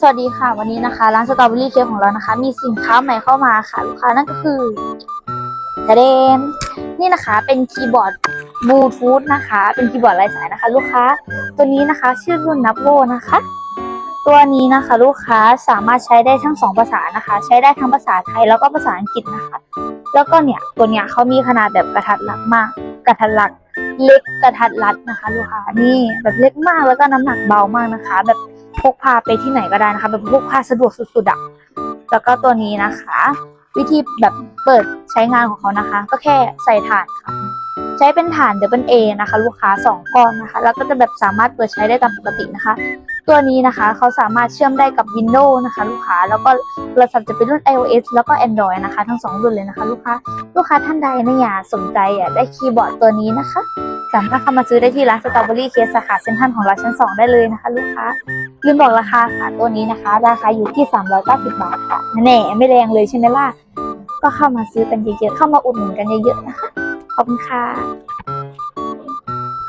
สวัสดีค่ะวันนี้นะคะ ร้านสตรอเบอรี่เค้กของเรานะคะ มีสินค้าใหม่เข้ามาค่ะลูกค้านั่นก็คือจะเดนนี่นะคะเป็นคีย์บอร์ดบลูทูธนะคะ เป็นคีย์บอร์ดไร้สายนะคะ ลูกค้าตัวนี้นะคะ ชื่อรุ่นนับโวนะคะ ตัวนี้นะคะ ลูกค้าสามารถใช้ได้ทั้งสองภาษานะคะ ใช้ได้ทั้งภาษาไทยแล้วก็ภาษาอังกฤษนะคะ แล้วก็เนี่ยตัวเนี้ยเขามีขนาดแบบกระทัดรัดมาก กระทัดรัดเล็กกระทัดรัดนะคะ ลูกค้านี่แบบเล็กมากแล้วก็น้ำหนักเบามากนะคะ แบบ พกพาไปที่ไหนก็ได้นะคะแบบพกพาสะดวกสุดๆอะแล้วก็ตัวนี้นะคะ วิธีแบบเปิดใช้งานของเขานะคะ ก็แค่ใส่ถ่านค่ะ ใช้เป็นถ่าน Double A นะคะ ลูกค้าสองก้อนนะคะ แล้วก็จะแบบสามารถเปิดใช้ได้ตามปกตินะคะ ตัวนี้นะคะเขาสามารถเชื่อมได้กับ Windows นะคะ ลูกค้าแล้วก็โทรศัพท์จะเป็นรุ่น iOS แล้วก็ Android นะคะ ทั้งสองรุ่นเลยนะคะ ลูกค้าลูกค้าท่านใดนะอยากสนใจอยากได้คีย์บอร์ดตัวนี้นะคะ สามารถเข้ามาซื้อได้ที่ร้านสตรอเบอรี่เคสสาขาเซ็นทรัลของเราชั้น 2 ได้เลยนะคะ ลูกค้าลืมบอกราคาค่ะตัวนี้นะคะ ราคาอยู่ที่ 390 บาทค่ะแน่ไม่แรงเลยใช่ไหมล่ะก็เข้ามาซื้อกันเยอะๆเข้ามาอุดหนุนกันเยอะๆนะคะ ขอบคุณค่ะ